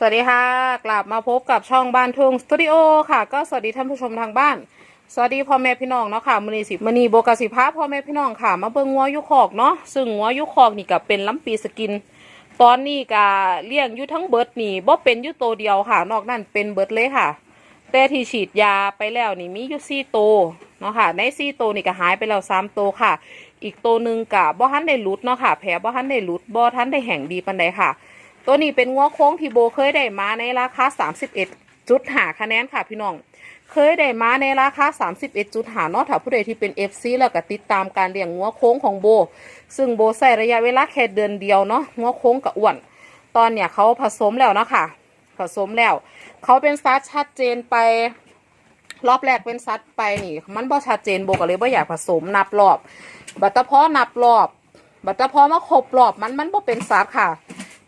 สวัสดีค่ะ กลับมาพบกับช่องบ้านทุ่งสตูดิโอค่ะ ก็สวัสดีท่านผู้ชมทางบ้าน สวัสดีพ่อแม่พี่น้องเนาะค่ะมือนีสิมือนีโบกสิภาพ่อแม่พี่น้องค่ะ มาเบิ่งงัวยุคอกเนาะซึ่งงัวยุคอกนี่ก็เป็นล้ำปีสกิน ตอนนี้ก็เลี้ยงยู่ทั้งเบิร์ดนี่บ่เป็นยู่ตัวเดียวค่ะ นอกนั้นเป็นเบิร์ดเลยค่ะ แต่ที่ฉีดยาไปแล้วนี่มียู่สี่ตัวเนาะค่ะ ในสี่ตัวนี่ก็หายไปแล้วสามโตค่ะ อีกตัวหนึ่งกับบ่ทันได้หลุดเนาะค่ะ แผลบ่ทันได้หลุดบ่ทันได้แห่งดีปานใดค่ะ ตัวนี้เป็นงัวโค้งที่โบเคยได้มาในราคา31จุดหาคะแนนค่ะพี่น้อง เคยได้มาในราคา31จุดหาเนาะถ้าผู้ใดที่เป็น FC แล้วก็ติดตามการเลี้ยงงัวโค้งของโบ ซึ่งโบใส่ระยะเวลาแค่เดือนเดียวเนาะงัวโค้งกับอ้วน ตอนเนี่ยเขาผสมแล้วนะค่ะผสมแล้ว เขาเป็นซัดชัดเจนไปรอบแรกเป็นซัดไปนี่ มันบ่ชัดเจนโบก็เลยบ่อยากผสมนับรอบ บัตรพอนับรอบ บัตรพอมาครบรอบมันมันบ่เป็นซัดค่ะ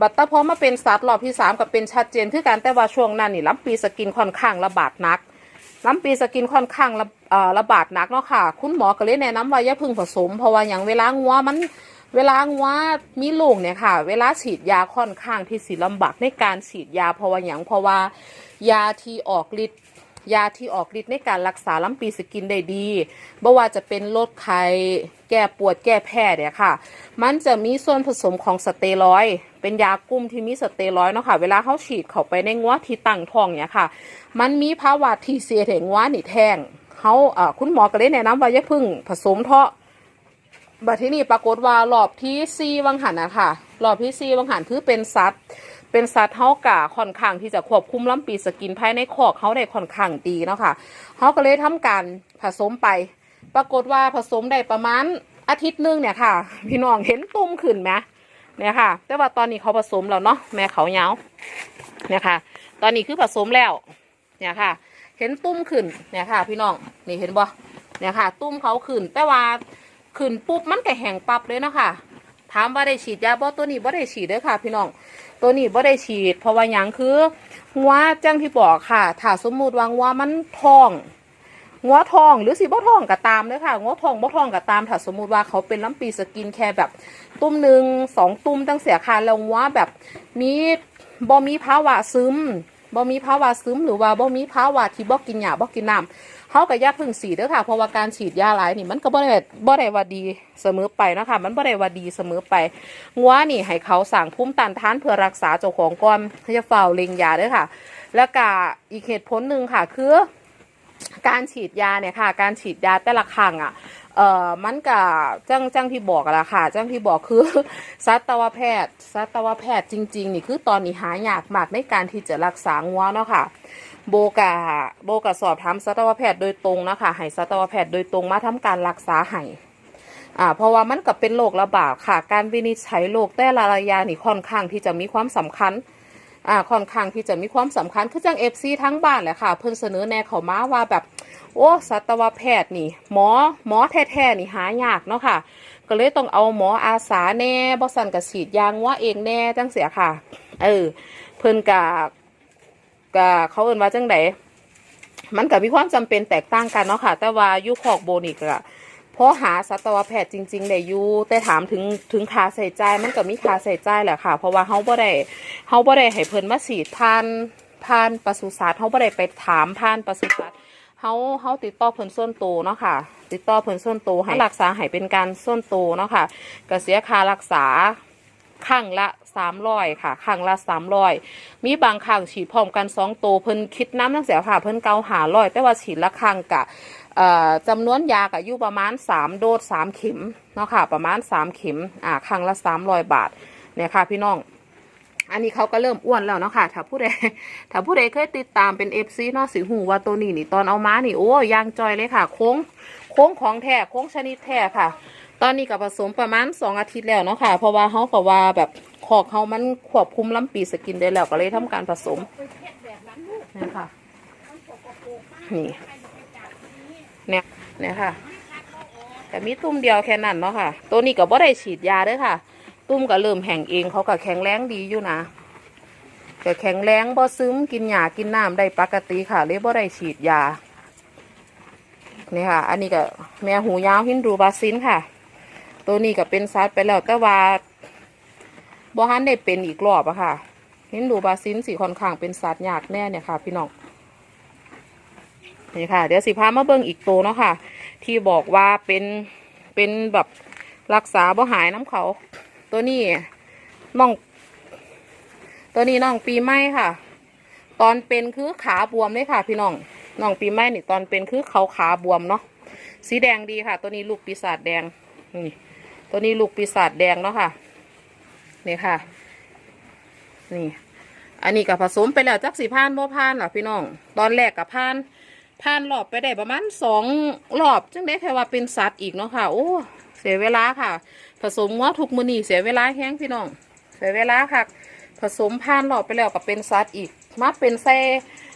บัตรพอมาเป็นซัดรอบที่สามก็เป็นชัดเจนคือการแต่ว่าช่วงนั้นนี่ลำปีสกินค่อนข้างระบาดหนักลำปีสกินค่อนข้างระระบาดหนักเนาะค่ะ คุณหมอก็เลยแนะนำว่าอย่าพึ่งผสม เพราะว่าอย่างเวลางัวมันเวลางัวมีลูกเนี่ยค่ะ เวลาฉีดยาค่อนข้างที่สิลำบากในการฉีดยาเพราะว่าอย่างเพราะว่ายาที่ออกฤทธิ์ ยาที่ออกฤทธิ์ในการรักษาลำปีสกินได้ดีไม่ว่าจะเป็นลดไข้แก้ปวดแก้แพ้เนี่ยค่ะ มันจะมีส่วนผสมของสเตียรอยเป็นยากลุ่มที่มีสเตียรอยเนาะค่ะ เวลาเขาฉีดเข้าไปในงัวที่ตั้งท้องเนี่ยค่ะ มันมีภาวะที่เสียแถงงัวนี่แทงเขาอ่อคุณหมอก็ได้แนะนำว่าอย่าพึ่งผสมเถาะบัดที่นี่ปรากฏว่ารอบที่ซีวังหันนะค่ะรอบที่ซีวังหันคือเป็นสัตว์ เป็นสัตว์เฮากะค่อนข้างที่จะควบคุมลำปีสกินภายในคอกเขาได้ค่อนข้างดีเนาะค่ะเขาก็เลยทำการผสมไป ปรากฏว่าผสมได้ประมาณอาทิตย์หนึงเนี่ยค่ะ พี่น้องเห็นตุ่มขึ้นไหมเนี่ยค่ะ แต่ว่าตอนนี้เขาผสมแล้วเนาะแม่เขาเหงาเนี่ยค่ะ ตอนนี้คือผสมแล้วเนี่ยค่ะ เห็นตุ่มขึ้นเนี่ยค่ะ พี่น้องนี่เห็นบ่เนี่ยค่ะ ตุ่มเขาขึ้นแต่ว่าขึ้นปุ๊บมันก็แห้งปับเลยเนาะค่ะ ถามว่าได้ฉีดยาบ่ตัวนี้บ่ได้ฉีดเด้อค่ะ พี่น้อง ตัวนี้บ่ได้ฉีด เพราะว่าหยังคืองัวจังที่บอกค่ะ ถ้าสมมุติว่างัวมันท้องงัวท้องหรือสิบ่ท้องก็ตามเด้อค่ะงัวท้องบ่ท้องก็ตามถ้าสมมุติว่าเขาเป็นลำปีสกินแค่แบบ ตุ้มหนึ่งสองตุ้มตั้งเสียค่ะแล้วงัวแบบมีบ่มีภาวะซึม บ่มีภาวะซึมหรือว่าบ่มีภาวะที่บ่กินหญ้าบ่กินน้ำเขากับยาพึ่งสีเด้อค่ะเพราะว่าการฉีดยาหลายนี่มันก็บ่ได้บ่ได้ว่าดีเสมอไปนะคะมันบ่ได้ว่าดีเสมอไปงัวนี่ให้เขาสั่งภูมิต้านทานเพื่อรักษาเจ้าของก่อนเขาจะเฝ้าเล็งยาเด้อค่ะ แล้วก็อีกเหตุผลหนึ่งค่ะคือ การฉีดยาเนี่ยค่ะ การฉีดยาแต่ละครั้งอะ เอ่อมันก็จังจังที่บอกอะละค่ะจังที่บอกคือสัตวแพทย์สัตวแพทย์จริง ๆ นี่คือตอนนี้หายากมากในการที่จะรักษางัวเนาะค่ะโบกะโบกะสอบถามสัตวแพทย์โดยตรงนะคะให้สัตวแพทย์โดยตรงมาทำการรักษาให้อ่าเพราะว่ามันก็เป็นโรคระบาดค่ะ การวินิจฉัยโรคแต่ละระยะนี่ค่อนข้างที่จะมีความสำคัญ อ่าค่อนข้างที่จะมีความสำคัญคือจังเอฟซีทั้งบ้านแหละค่ะ เพิ่นเสนอแนวเขามาว่าแบบโอ้สัตวแพทย์นี่ หมอหมอแท้ๆนี่หายากเนาะค่ะ ก็เลยต้องเอาหมออาสาแน่บ่สันกับฉีดยางว่าเองแน่จังเสียค่ะ เออ เพิ่นกะกะเขาเอินว่าจังไดมันก็มีความจำเป็นแตกต่างกันเนาะค่ะ แต่ว่ายุคอกโบนี่ก็ พอหาสัตวแพทย์จริง ๆ ได้อยู่แต่ถามถึงถึงค่าใส่ใจมันก็มีค่าใส่ใจแหละค่ะ เพราะว่าเฮาบ่ได้เฮาบ่ได้ให้เพิ่นมาฉีดผ่านผ่านปศุสัตว์เฮาบ่ได้ไปถามผ่านปศุสัตว์เฮาเฮาติดต่อเพิ่นส่วนตัวเนาะค่ะ ติดต่อเพิ่นส่วนตัวให้รักษาให้เป็นการส่วนตัวเนาะค่ะก็เสียค่ารักษาครั้งละสามร้อยค่ะครั้งละสามร้อยมีบางครั้งฉีดพร้อมกันสองตัวเพิ่นคิดน้ำทั้งเสียค่ะเพิ่นเกาหาร้อยแต่ว่าฉีดละครั้งกะ จำนวนยากะอยู่ประมาณสามโดสสามเข็มเนาะค่ะประมาณสามเข็มอ่าครั้งละสามร้อยบาทเนี่ยค่ะพี่น้อง อันนี้เขาก็เริ่มอ้วนแล้วเนาะค่ะถ้าผู้ใดถ้าผู้ใดเคยติดตามเป็นเอฟซีเนาะสิหูว่าตัวนี้นี่ตอนเอามานี่โอ้ยางจอยเลยค่ะ โค้งโค้งของแท้โค้งชนิดแท้ค่ะ ตอนนี้ก็ผสมประมาณสองอาทิตย์แล้วเนาะค่ะเพราะว่าเขาก็ว่าแบบขอกเขามันควบคุมลำปีสกินได้แล้วก็เลยทำการผสมนี่ค่ะนี่ เนี่ยเนี่ยค่ะแต่มีตุ้มเดียวแค่นั้นเนาะค่ะ ตัวนี้ก็บ่ได้ฉีดยาด้วยค่ะ ตุ้มก็เริ่มแห้งเองเขาก็แข็งแรงดีอยู่นะแต่แข็งแรงบ่ซึมกินหญ้ากินน้ำได้ปกติค่ะเลยบ่ได้ฉีดยาเนี่ยค่ะ อันนี้ก็แม่หูยาวฮินดูบาซินค่ะ ตัวนี้ก็เป็นซัดไปแล้วแต่ว่าบ่ฮันได้เป็นอีกรอบอะค่ะหินดูบาซินสีค่อนข้างเป็นสัตว์ยากแน่เนี่ยค่ะ พี่น้อง นี่ค่ะ เดี๋ยวสิพามาเบิ่งอีกตัวเนาะค่ะ ที่บอกว่าเป็นเป็นแบบรักษาบ่หายน้ำเขา ตัวนี้น้อง ตัวนี้น้องปีใหม่ค่ะ ตอนเป็นคือขาบวมเลยค่ะ พี่น้องน้องปีใหม่นี่ตอนเป็นคือเขาขาบวมเนาะสีแดงดีค่ะ ตัวนี้ลูกปีศาจแดงนี่ตัวนี้ลูกปีศาจแดงเนาะค่ะนี่ค่ะ นี่ อันนี้กับผสมไปแล้วจักสีพานบ่พานล่ะพี่น้อง ตอนแรกกับพาน พานรอบไปได้ประมาณสองรอบจังได้แค่ว่าเป็นสัตว์อีกเนาะค่ะ โอ้ เสียเวลาค่ะ ผสมง้อทุกมือนี่เสียเวลาแห้งพี่น้อง เสียเวลาค่ะ ผสมพานรอบไปแล้วกับเป็นสัตว์อีก มาเป็นไส้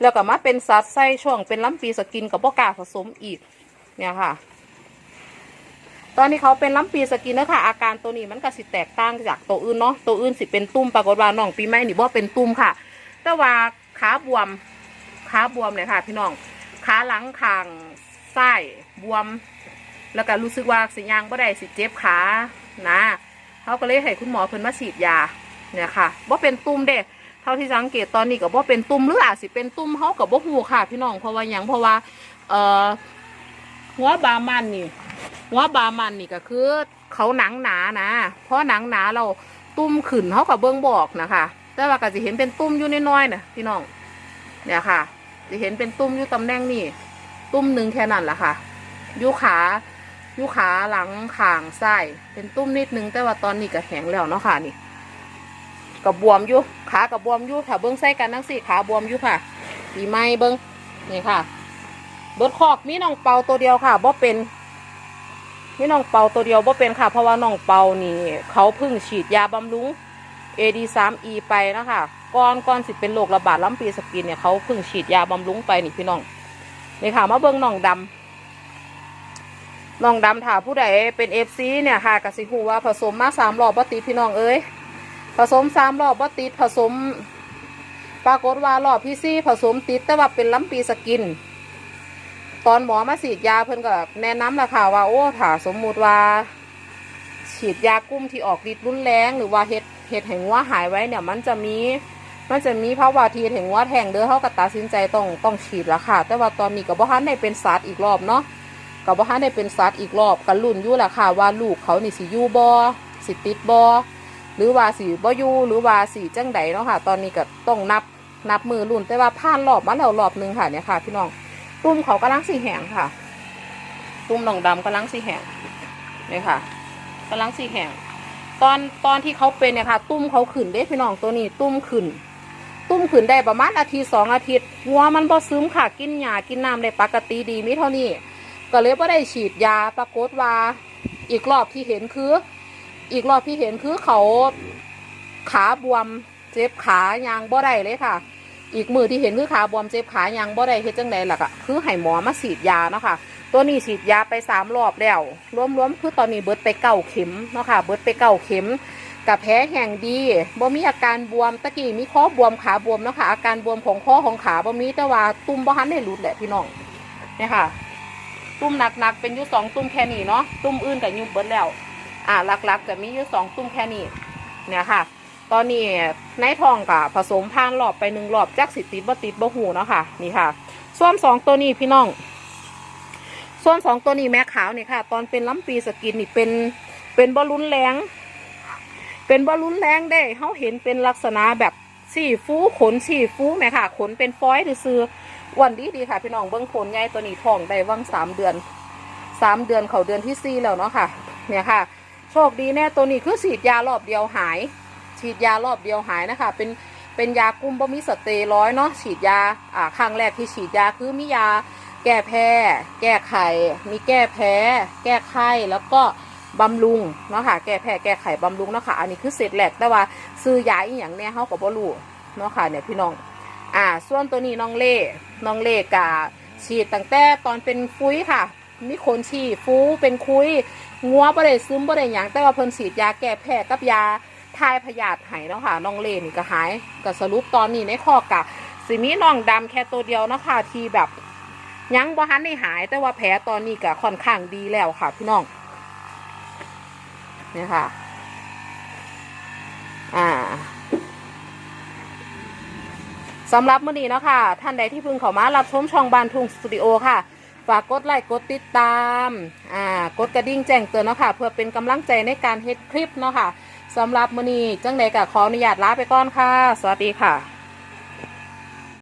แล้วก็มาเป็นสัตว์ไส้ช่วงเป็นล้ำปีสกินกับบ่กาผสมอีก เนี่ยค่ะ ตอนนี้เขาเป็นล้ำปีสกินนะคะอาการตัวนี้มันก็สิแตกต่างจากตัวอื่นเนาะ ตัวอื่นสิเป็นตุ้มปรากฏว่าน้องปีใหม่นี่บ่เป็นตุ้มค่ะ แต่ว่าขาบวม ขาบวมเลยค่ะ พี่น้อง ขาหลังคางไส้ายบวม แล้วก็รู้สึกว่าสิยางบ่ได้สิเจ็บขานะเขาก็เลยให้คุณหมอเพิ่นมาฉีดยาเนี่ยค่ะบ่เป็นตุ้มเด้เท่าที่สังเกตตอนนี้ก็บ่เป็นตุ้มหรืออาจสิเป็นตุ้มเขากับบ่ฮู้ค่ะ พี่น้องเพราะว่ายังเพราะว่าเอ่อหัวบามันนี่หัวบามันนี่ก็คือเขาหนังหนานะ เพราะหนังหนาเราตุ้มขึ้นเขากับเบิ้งบอกนะคะ แต่ว่าก็จะเห็นเป็นตุ้มอยู่น้อยๆนะพี่น้องเนี่ยค่ะ จะเห็นเป็นตุ้มอยู่ตำแหน่งนี่ตุ้มหนึ่งแค่นั้นแหละค่ะอยูขาอยูขาหลังข่างไส้เป็นตุ้มนิดนึงแต่ว่าตอนนี้ก็แข็งแล้วเนาะค่ะนี่กับบวมอยู่ขากับบวมอยู่ค่ะเบิ้งใส่กันทั้งสี่ขาบวมอยู่ค่ะปีไม้เบิ้งนี่ค่ะเบิดคอกมีน้องเปาตัวเดียวค่ะบ่เป็นนี่น้องเปาตัวเดียวบ่เป็นค่ะ เพราะว่าน้องเปานี่ เขาเพิ่งฉีดยาบำรุง AD3E ไปนะคะ ก่อนก่อนสิเป็นโรคระบาดล้ำปีสกินเนี่ยเขาเพิ่งฉีดยาบำรุงไปนี่พี่น้องนี่ค่ะมาเบิ้งน้องดำน้องดำถ้าผู้ใดเป็น FC เนี่ยค่ะกสิฮูว่าผสมมาสามรอบบ่ติดพี่น้องเอ้ยผสมสามรอบบ่ติดผสม ปรากฏว่ารอบที่สี่ผสมติดแต่ว่าเป็นล้ำปีสกิน ตอนหมอมาฉีดยาเพิ่นก็แนะนำและค่ะว่าโอ้ถ้าสมมุติว่า ฉีดยากุ้มที่ออกฤทธิ์รุนแรง หรือว่าเห็ดเห็ดแห่งว่าหายไว้เนี่ยมันจะมี มันจะมีภาวะทีแห่งว่าแทงเด้อเขาก็ตัดสินใจต้องต้องฉีดละค่ะ แต่ว่าตอนนี้กับบ่ทันได้เป็นสัตว์อีกรอบเนาะกับบ่ทันได้เป็นสัตว์อีกรอบกันลุ่นยู่ละค่ะว่าลูกเขานี่สิยู่บ่สิติดบ่หรือว่าสิบ่อยู่หรือว่าสิจังใดเนาะค่ะ ตอนนี้ก็ต้องนับนับมือลุ่นแต่ว่าผ่านรอบมาแล้วรอบนึงค่ะเนี่ยค่ะ พี่น้องตุ้มเขากำลังสีแหงค่ะ ตุ้มหนองดำกำลังสีแหงนี่ค่ะกำลังสีแหงตอนตอนที่เขาเป็นเนี่ยค่ะ ตุ้มเขาขึ้นเด้พี่น้องตัวนี้ ตุ้มขึ้น ตุ้มขึ้นได้ประมาณอาทิตย์สองอาทิตย์งัวมันบ่ซึมค่ะกินหญ้ากินน้ำได้ปกติดีมิเท่านี้ ก็เลยบ่ได้ฉีดยาปรากฏว่าอีกรอบที่เห็นคือ อีกรอบที่เห็นคือเขาขาบวมเจ็บขายางบ่ได้เลยค่ะ อีกมือที่เห็นคือขาบวมเจ็บขายังบ่ได้เฮ็ดจังไดล่ะก็คือให้หมอมาฉีดยาเนาะค่ะตัวนี้ฉีดยาไปสามรอบแล้วรวมๆคือตอนนี้เบิดไปเก้าเข็มเนาะค่ะเบิดไปเก้าเข็ม กับแพ้แห่งดีบ่มีอาการบวมตะกี้มีข้อบวมขาบวมเนาะค่ะ อาการบวมของข้อของขาบ่มีแต่ว่าตุ่มบ่ทันได้หลุดแหละพี่น้องเนี่ยค่ะ ตุ่มหนักๆเป็นยู่สองตุ่มแค่นี้เนาะตุ่มอื่นก็ยุบเบิดแล้ว อ่าหลักๆก็มียู่สองตุ่มแค่นี้เนี่ยค่ะ ตอนนี้ในทองกับผสมผ่านรอบไปหนึ่งรอบจักสิติดบ่ติดบ่หูเนาะค่ะนี่ค่ะส่วนสองตัวนี้พี่น้องส่วนสองตัวนี้แม่ขาวเนี่ยค่ะ ตอนเป็นล้ำปีสกินนี่เป็นเป็นบอลลุนแรง เป็นบอลลุนแรงได้เขาเห็นเป็นลักษณะแบบสีฟูขนสีฟูแม่ค่ะ ขนเป็นฟอยล์ซื้อๆอ้วันดีดีค่ะ พี่น้องเบิ้องขนใหญ่ตัวนี้ทองได้วังสามเดือนสามเดือนเขาเดือนที่สี่แล้วเนาะค่ะ เนี่ยค่ะ โชคดีแน่ตัวนี้คือฉีดยารอบเดียวหาย ฉีดยารอบเดียวหายนะคะ เป็นเป็นยากุมบ่มีสเตร้อยเนาะฉีดยาอ่าครั้งแรกที่ฉีดยาคือมียาแก้แพ้ แก้ไขมีแก้แพ้ แก้ไข้แล้วก็ บำรุงเนาะค่ะ แก้แพ้แก้ไขบำรุงเนาะค่ะ อันนี้คือเสร็จแหลกแต่ว่าซื้อยาอีหยังเนี่ยเขาก็บ่รู้เนาะค่ะเนี่ยพี่น้อง อ่า ส่วนตัวนี้น้องเล่ น้องเล่กะฉีดตั้งแต่ตอนเป็นฟุ้ยค่ะมีคนฉีดฟูเป็นคุยงัวบ่ได้ซึมบ่ได้หยังแต่ว่าเพิ่นฉีดยาแก้แพ้กับยาทายพยาธิหายเนาะค่ะน้องเล่นี่ก็หายก็สรุปตอนนี้ในข้อกะสิมีน้องดำแค่ตัวเดียวเนาะค่ะที่แบบยังบ่ทันได้หาย แต่ว่าแผลตอนนี้ก็ค่อนข้างดีแล้วค่ะพี่น้อง เนี่ยค่ะ อ่าสำหรับมื้อนี้เนาะค่ะ ท่านใดที่เพิ่งเข้ามารับชมช่องบานทุ่งสตูดิโอค่ะ ฝากกดไลค์กดติดตาม อ่ากดกระดิ่งแจ้งเตือนเนาะค่ะ เพื่อเป็นกำลังใจในการเฮ็ดคลิปเนาะค่ะสำหรับมื้อนี้จังใดก็ขออนุญาตลาไปก่อนค่ะ สวัสดีค่ะ